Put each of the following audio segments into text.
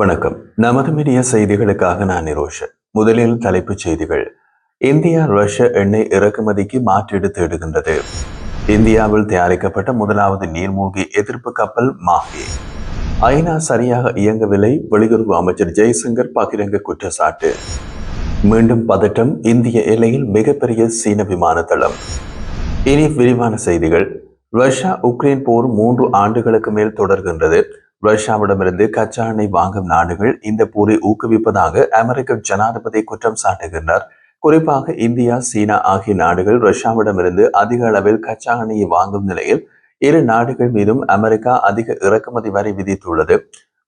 வணக்கம். நமது மீடியா செய்திகளுக்காக நான் நிரோஷன் முதலில் தலைப்புச் செய்திகள். இந்தியா ரஷ்ய எண்ணெய் இறக்குமதிக்கு மாற்றீடு தேடுகின்றது. இந்தியாவில் தயாரிக்கப்பட்ட முதலாவது நீர்மூழ்கி எதிர்ப்பு கப்பல் மாஹே. ஐநா சரியாக இயங்கவில்லை வெளியுறவு அமைச்சர் ஜெய்சங்கர் பகிரங்க குற்றச்சாட்டு. மீண்டும் பதட்டம் இந்திய எல்லையில் மிகப்பெரிய சீன விமான தளம் இனி விரிவான செய்திகள். ரஷ்யா உக்ரைன் போர் மூன்று ஆண்டுகளுக்கு மேல் தொடர்கின்றது. ரஷ்யாவிடமிருந்து கச்சா எண்ணெய் வாங்கும் நாடுகள் இந்த போரை ஊக்குவிப்பதாக அமெரிக்க ஜனாதிபதி குற்றம் சாட்டுகின்றார். குறிப்பாக இந்தியா சீனா ஆகிய நாடுகள் ரஷ்யாவிடமிருந்து அதிக அளவில் கச்சா எண்ணெயை வாங்கும் நிலையில் இரு நாடுகள் மீதும் அமெரிக்கா அதிக இறக்குமதி வரி விதித்துள்ளது.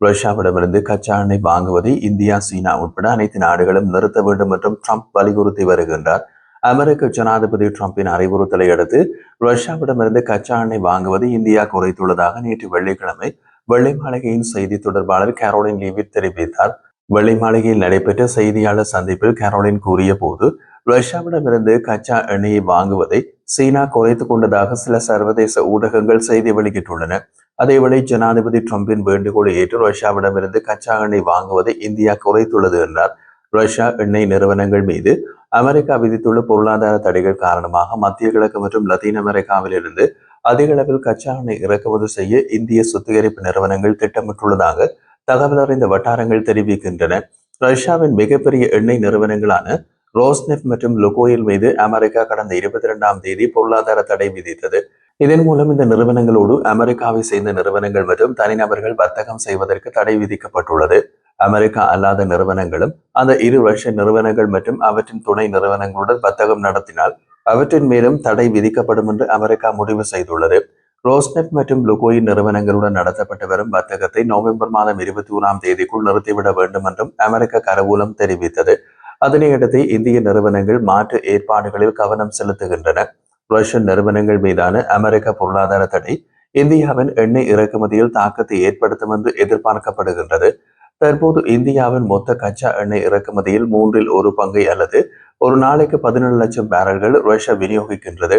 ரஷ்யாவிடமிருந்து கச்சா எண்ணெய் வாங்குவதை இந்தியா சீனா உட்பட அனைத்து நாடுகளும் நிறுத்த வேண்டும் என்றும் ட்ரம்ப் வலியுறுத்தி வருகின்றார். அமெரிக்க ஜனாதிபதி டிரம்பின் அறிவுறுத்தலை அடுத்து ரஷ்யாவிடமிருந்து கச்சா எண்ணெய் வாங்குவதை இந்தியா குறைத்துள்ளதாக நேற்று வெள்ளிக்கிழமை வெள்ளை மாளிகையின் செய்தி தொடர்பாளர் கேரோலின் லீவிட் தெரிவித்தார். வெள்ளை மாளிகையில் நடைபெற்ற செய்தியாளர் சந்திப்பில் கேரோலின் கூறிய போது ரஷ்யாவிடமிருந்து கச்சா எண்ணெயை வாங்குவதை சீனா குறைத்துக் கொண்டதாக சில சர்வதேச ஊடகங்கள் செய்தி வெளியிட்டுள்ளன. அதேவேளை ஜனாதிபதி டிரம்பின் வேண்டுகோளை ஏற்று ரஷ்யாவிடமிருந்து கச்சா எண்ணெய் வாங்குவதை இந்தியா குறைத்துள்ளது என்றார். ரஷ்யா எண்ணெய் நிறுவனங்கள் மீது அமெரிக்கா விதித்துள்ள பொருளாதார தடைகள் காரணமாக மத்திய கிழக்கு மற்றும் லத்தீன் அமெரிக்காவில் இருந்து அதிக அளவில் கச்சா எண்ணெய் இறக்குமதி செய்ய இந்திய சுத்திகரிப்பு நிறுவனங்கள் திட்டமிட்டுள்ளதாக தகவல் அறிந்த வட்டாரங்கள் தெரிவிக்கின்றன. ரஷ்யாவின் மிகப்பெரிய எண்ணெய் நிறுவனங்களான ரோஸ்னெஃப் மற்றும் லுகோயில் மீது அமெரிக்கா கடந்த இருபத்தி இரண்டாம் தேதி பொருளாதார தடை விதித்தது. இதன் மூலம் இந்த நிறுவனங்களோடு அமெரிக்காவை சேர்ந்த நிறுவனங்கள் மற்றும் தனிநபர்கள் வர்த்தகம் செய்வதற்கு தடை விதிக்கப்பட்டுள்ளது. அமெரிக்கா அல்லாத நிறுவனங்களும் அந்த இரு ரஷ்ய நிறுவனங்கள் மற்றும் அவற்றின் துணை நிறுவனங்களுடன் வர்த்தகம் நடத்தினால் அவற்றின் மேலும் தடை விதிக்கப்படும் என்று அமெரிக்கா முடிவு செய்துள்ளது. ரோஸ்நெட் மற்றும் லுகோயின் நிறுவனங்களுடன் நடத்தப்பட்டு வரும் வர்த்தகத்தை நவம்பர் மாதம் இருபத்தி ஓராம் தேதிக்குள் நிறுத்திவிட வேண்டும் என்றும் அமெரிக்க கரவூலம் தெரிவித்தது. அதனையடுத்து இந்திய நிறுவனங்கள் மாற்று ஏற்பாடுகளில் கவனம் செலுத்துகின்றன. ரஷ்யன் நிறுவனங்கள் மீதான அமெரிக்க பொருளாதார தடை இந்தியாவின் எண்ணெய் இறக்குமதியில் தாக்கத்தை ஏற்படுத்தும் என்று எதிர்பார்க்கப்படுகின்றது. தற்போது இந்தியாவின் மொத்த கச்சா எண்ணெய் இறக்குமதியில் மூன்றில் ஒரு பங்கை அல்லது ஒரு நாளைக்கு பதினேழு லட்சம் பேரல்கள் ரஷ்யா விநியோகிக்கின்றது.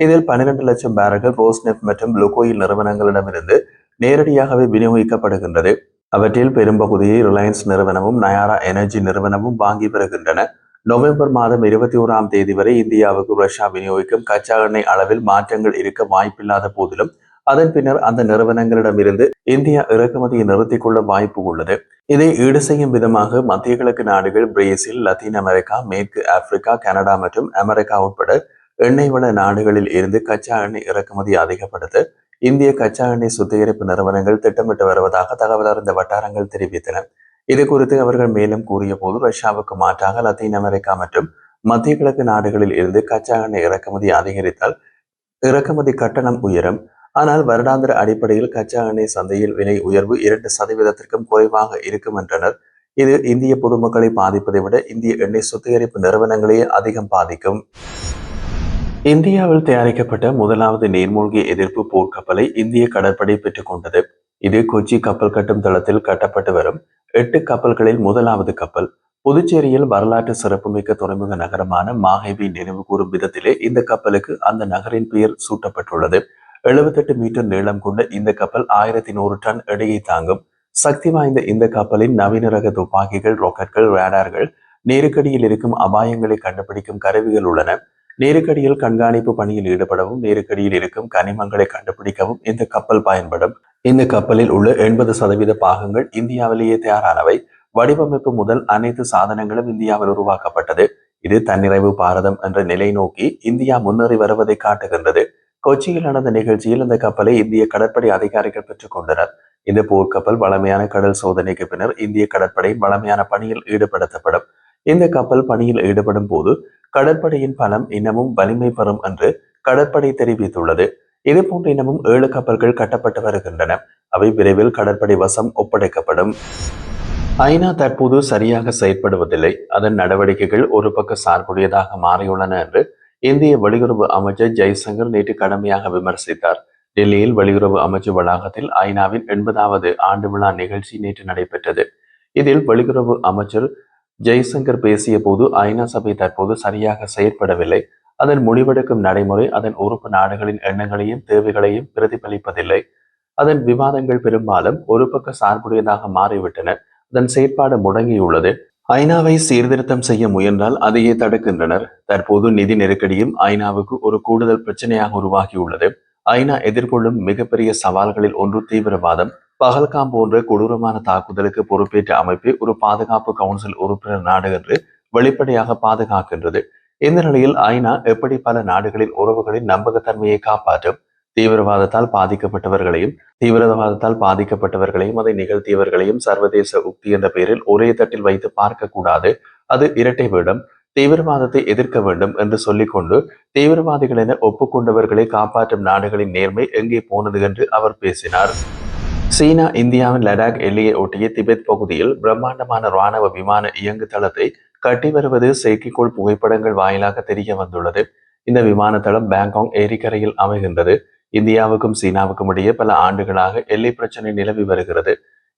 இதில் பன்னிரண்டு லட்சம் பேரல்கள் ரோஸ்நெப் மற்றும் லுகோயில் நிறுவனங்களிடமிருந்து நேரடியாகவே விநியோகிக்கப்படுகின்றது. அவற்றில் பெரும்பகுதியை ரிலையன்ஸ் நிறுவனமும் நயாரா எனர்ஜி நிறுவனமும் வாங்கி பெறுகின்றன. நவம்பர் மாதம் இருபத்தி ஓராம் தேதி வரை இந்தியாவுக்கு ரஷ்யா விநியோகிக்கும் கச்சா எண்ணெய் அளவில் மாற்றங்கள் இருக்க வாய்ப்பில்லாத போதிலும் அதன் பின்னர் அந்த நிறுவனங்களிடமிருந்து இந்தியா இறக்குமதியை நிறுத்திக் கொள்ள வாய்ப்பு உள்ளது. இதை ஈடு செய்யும் விதமாக மத்திய கிழக்கு நாடுகள் பிரேசில் லத்தீன் அமெரிக்கா மேற்கு ஆப்பிரிக்கா கனடா மற்றும் அமெரிக்கா உட்பட எண்ணெய் வள நாடுகளில் இருந்து கச்சா எண்ணெய் இறக்குமதி அதிகப்படுத்த இந்திய கச்சா எண்ணெய் சுத்திகரிப்பு நிறுவனங்கள் திட்டமிட்டு வருவதாக தகவல் அறிந்த வட்டாரங்கள் தெரிவித்தன. இது குறித்து அவர்கள் மேலும் கூறிய போது ரஷ்யாவுக்கு மாற்றாக லத்தீன் அமெரிக்கா மற்றும் மத்திய கிழக்கு நாடுகளில் இருந்து கச்சா எண்ணெய் இறக்குமதி அதிகரித்தால் இறக்குமதி கட்டணம் உயரும். ஆனால் வருடாந்திர அடிப்படையில் கச்சா எண்ணெய் சந்தையில் விலை உயர்வு இரண்டு சதவீதத்திற்கும் குறைவாக இருக்கும் என்றனர். இது இந்திய பொதுமக்களை பாதிப்பதை விட இந்திய எண்ணெய் சுத்திகரிப்பு நிறுவனங்களையே அதிகம் பாதிக்கும். இந்தியாவில் தயாரிக்கப்பட்ட முதலாவது நீர்மூழ்கி எதிர்ப்பு போர்க்கப்பலை இந்திய கடற்படை பெற்றுக்கொண்டது இது கொச்சி கப்பல் கட்டும் தளத்தில் கட்டப்பட்டு வரும் எட்டு கப்பல்களில் முதலாவது கப்பல். புதுச்சேரியில் வரலாற்று சிறப்புமிக்க துறைமுக நகரமான மாஹேவி நினைவு கூறும் விதத்திலே இந்த கப்பலுக்கு அந்த நகரின் பெயர் சூட்டப்பட்டுள்ளது. எழுபத்தெட்டு மீட்டர் நீளம் கொண்ட இந்த கப்பல் ஆயிரத்தி நூறு டன் எடையை தாங்கும். சக்தி வாய்ந்த இந்த கப்பலின் நவீன ரக துப்பாக்கிகள் ராக்கெட்கள் ரேடார்கள் நேருக்கடியில் இருக்கும் அபாயங்களை கண்டுபிடிக்கும் கருவிகள் உள்ளன. நேருக்கடியில் கண்காணிப்பு பணியில் ஈடுபடவும் நேருக்கடியில் இருக்கும் கனிமங்களை கண்டுபிடிக்கவும் இந்த கப்பல் பயன்படும். இந்த கப்பலில் உள்ள எண்பது சதவீத பாகங்கள் இந்தியாவிலேயே தயாரானவை. வடிவமைப்பு முதல் அனைத்து சாதனங்களும் இந்தியாவில் உருவாக்கப்பட்டது. இது தன்னிறைவு பாரதம் என்ற நிலை நோக்கி இந்தியா முன்னேறி வருவதை காட்டுகின்றது. கொச்சியில் நடந்த நிகழ்ச்சியில் இந்த கப்பலை இந்திய கடற்படை அதிகாரிகள் பெற்றுக் கொண்டனர். இந்த போர்க்கப்பல் வளமையான கடல் சோதனைக்கு பின்னர் இந்திய கடற்படை வளமையான பணியில் ஈடுபடுத்தப்படும். இந்த கப்பல் பணியில் ஈடுபடும் போது கடற்படையின் பலம் இன்னமும் வலிமை பெறும் என்று கடற்படை தெரிவித்துள்ளது. இதுபோன்ற இன்னமும் ஏழு கப்பல்கள் கட்டப்பட்டு வருகின்றன. அவை விரைவில் கடற்படை வசம் ஒப்படைக்கப்படும். ஐநா தற்போது சரியாக செயற்படுவதில்லை. அதன் நடவடிக்கைகள் ஒரு பக்க சார்புடையதாக மாறியுள்ளன என்று இந்திய வெளியுறவு அமைச்சர் ஜெய்சங்கர் நேற்று கடுமையாக விமர்சித்தார். டெல்லியில் வெளியுறவு அமைச்சு வளாகத்தில் ஐநாவின் எண்பதாவது ஆண்டு விழா நிகழ்ச்சி நேற்று நடைபெற்றது. இதில் வெளியுறவு அமைச்சர் ஜெய்சங்கர் பேசிய போது ஐநா சபை தற்போது சரியாக செயற்படவில்லை. அதன் முடிவெடுக்கும் நடைமுறை அதன் உறுப்பு நாடுகளின் எண்ணங்களையும் தேவைகளையும் பிரதிபலிப்பதில்லை. அதன் விவாதங்கள் பெரும்பாலும் ஒரு பக்க சார்புடையதாக மாறிவிட்டன. அதன் செயற்பாடு முடங்கியுள்ளது. ஐநாவை சீர்திருத்தம் செய்ய முயன்றால் அதையே தடுக்கின்றனர். தற்போது நிதி நெருக்கடியும் ஐநாவுக்கு ஒரு கூடுதல் பிரச்சனையாக உருவாகியுள்ளது. ஐநா எதிர்கொள்ளும் மிகப்பெரிய சவால்களில் ஒன்று தீவிரவாதம். பகல்காம் போன்ற கொடூரமான தாக்குதலுக்கு பொறுப்பேற்ற அமைப்பை ஒரு பாதுகாப்பு கவுன்சில் உறுப்பினர் நாடு என்று வெளிப்படையாக பாதுகாக்கின்றது. இந்த நிலையில் ஐநா எப்படி பல நாடுகளின் உறவுகளின் நம்பகத்தன்மையை காப்பாற்றும்? தீவிரவாதத்தால் பாதிக்கப்பட்டவர்களையும் தீவிரவாதத்தால் பாதிக்கப்பட்டவர்களையும் அதை நிகழ்த்தியவர்களையும் சர்வதேச உக்தி என்ற பெயரில் ஒரே தட்டில் வைத்து பார்க்க கூடாது அது இரட்டை வேடம். தீவிரவாதத்தை எதிர்க்க வேண்டும் என்று சொல்லிக்கொண்டு தீவிரவாதிகள் என ஒப்புக்கொண்டவர்களை காப்பாற்றும் நாடுகளின் நேர்மை எங்கே போனது என்று அவர் பேசினார். சீனா இந்தியாவின் லடாக் எல்லையை ஒட்டிய திபெத் பகுதியில் பிரம்மாண்டமான ராணுவ விமான இயங்கு தளத்தை கட்டி வருவது செயற்கைக்கோள் புகைப்படங்கள் வாயிலாக தெரிய வந்துள்ளது. இந்த விமான தளம் பேங்காங் ஏரிக்கரையில் அமைகின்றது. இந்தியாவுக்கும் சீனாவுக்கும் இடையே பல ஆண்டுகளாக எல்லை பிரச்சனை நிலவி வருகிறது.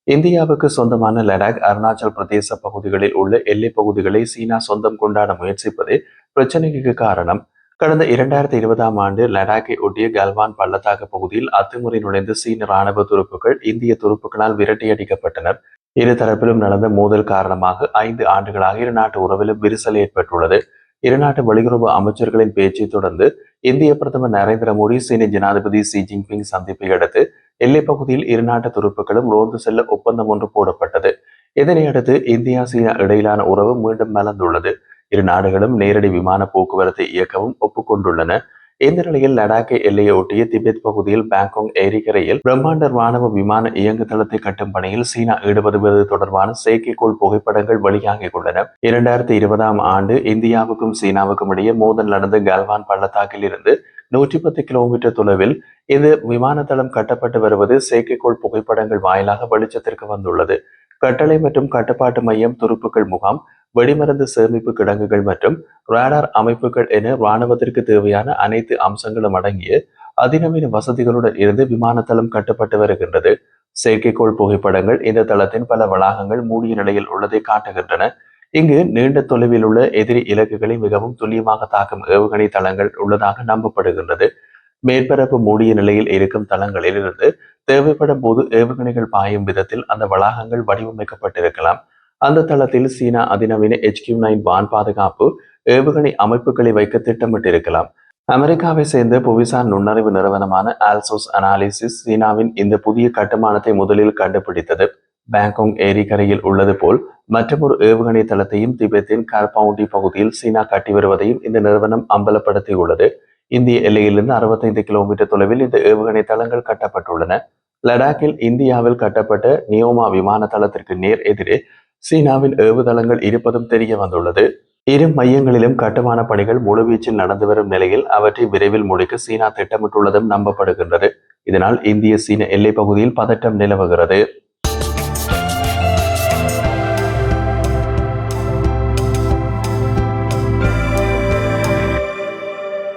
இந்தியாவுக்கு சொந்தமான லடாக் அருணாச்சல் பிரதேச பகுதிகளில் உள்ள எல்லை பகுதிகளை சீனா சொந்தம் கொண்டாட முயற்சிப்பதே பிரச்சனைக்கு காரணம். கடந்த இரண்டாயிரத்தி இருபதாம் ஆண்டு லடாக்கை ஒட்டிய கல்வான் பள்ளத்தாக்கு பகுதியில் அத்துமுறை நுழைந்த சீன ராணுவ துருப்புகள் இந்திய துருப்புகளால் விரட்டியடிக்கப்பட்டனர். இரு தரப்பிலும் நடந்த மோதல் காரணமாக ஐந்து ஆண்டுகளாக இரு நாட்டு உறவிலும் விரிசல் ஏற்பட்டுள்ளது. இருநாட்டு வெளியுறவு அமைச்சர்களின் பேச்சை தொடர்ந்து இந்திய பிரதமர் நரேந்திர மோடி சீன ஜனாதிபதி சி ஜின்பிங் சந்திப்பை அடுத்து எல்லைப் பகுதியில் இருநாட்டு துருப்புகளும் ரோந்து செல்ல ஒப்பந்தம் ஒன்று போடப்பட்டது. இதனையடுத்து இந்தியா சீனா இடையிலான உறவு மீண்டும் மலர்ந்துள்ளது. இரு நாடுகளும் நேரடி விமான போக்குவரத்தை இயக்கவும் ஒப்புக்கொண்டுள்ளன. இந்த நிலையில் லடாக்கை எல்லையை ஒட்டிய திபெத் பகுதியில் பேங்காங் ஏரிக்கரையில் பிரம்மாண்ட ராணுவ விமான இயங்கு தளத்தை கட்டும் பணியில் சீனா ஈடுபடுவது தொடர்பான செயற்கைக்கோள் புகைப்படங்கள் வெளியாகிக் கொண்டன. இரண்டாயிரத்தி இருபதாம் ஆண்டு இந்தியாவுக்கும் சீனாவுக்கும் இடையே மோதல் நடந்த கல்வான் பள்ளத்தாக்கில் இருந்து நூற்றி பத்து கிலோமீட்டர் தொலைவில் இந்த விமான தளம் கட்டப்பட்டு வருவது செயற்கைக்கோள் புகைப்படங்கள் வாயிலாக வெளிச்சத்திற்கு வந்துள்ளது. கட்டளை மற்றும் கட்டுப்பாட்டு மையம் துருப்புக்கள் முகாம் வெடிமருந்து சேமிப்பு கிடங்குகள் மற்றும் ராடார் அமைப்புகள் என இராணுவத்திற்கு தேவையான அனைத்து அம்சங்களும் அடங்கிய அதிநவீன வசதிகளுடன் இருந்து விமானத்தளம் கட்டப்பட்டு வருகின்றது. செயற்கைக்கோள் புகைப்படங்கள் இந்த தளத்தின் பல வளாகங்கள் மூடிய நிலையில் உள்ளதை காட்டுகின்றன. இங்கு நீண்ட தொலைவில் உள்ள எதிரி இலக்குகளை மிகவும் துல்லியமாக தாக்கும் ஏவுகணை தளங்கள் உள்ளதாக நம்பப்படுகின்றது. மேற்பரப்பு மூடிய நிலையில் இருக்கும் தளங்களிலிருந்து தேவைப்படும் போது ஏவுகணைகள் பாயும் விதத்தில் அந்த வளாகங்கள் வடிவமைக்கப்பட்டிருக்கலாம். அந்த தளத்தில் சீனா அதிநவீன கியூ நைன் வான் பாதுகாப்பு ஏவுகணை அமைப்புகளை வைக்க திட்டமிட்டிருக்கலாம். அமெரிக்காவை சேர்ந்த புவிசார் நுண்ணறிவு நிறுவனமான ஆல்சோஸ் அனாலிசிஸ் சீனாவின் இந்த புதிய கட்டுமானத்தை முதலில் கண்டுபிடித்தது. பேங்காங் ஏரிக்கரையில் உள்ளது போல் மற்றொரு ஏவுகணை தளத்தையும் திபெத்தின் கார்பவுண்டி பகுதியில் சீனா கட்டி வருவதையும் இந்த நிறுவனம் அம்பலப்படுத்தியுள்ளது. இந்திய எல்லையிலிருந்து அறுபத்தைந்து கிலோமீட்டர் தொலைவில் இந்த ஏவுகணை தளங்கள் கட்டப்பட்டுள்ளன. லடாக்கில் இந்தியாவில் கட்டப்பட்ட நியோமா விமான தளத்திற்கு நேர் எதிரே சீனாவின் ஏவுதளங்கள் இருப்பதும் தெரிய வந்துள்ளது. இரு மையங்களிலும் கட்டுமான பணிகள் முழுவீச்சில் நடந்து வரும் நிலையில் அவற்றை விரைவில் முடிக்க சீனா திட்டமிட்டுள்ளதும் நம்பப்படுகின்றது. இதனால் இந்திய சீன எல்லை பகுதியில் பதட்டம் நிலவுகிறது.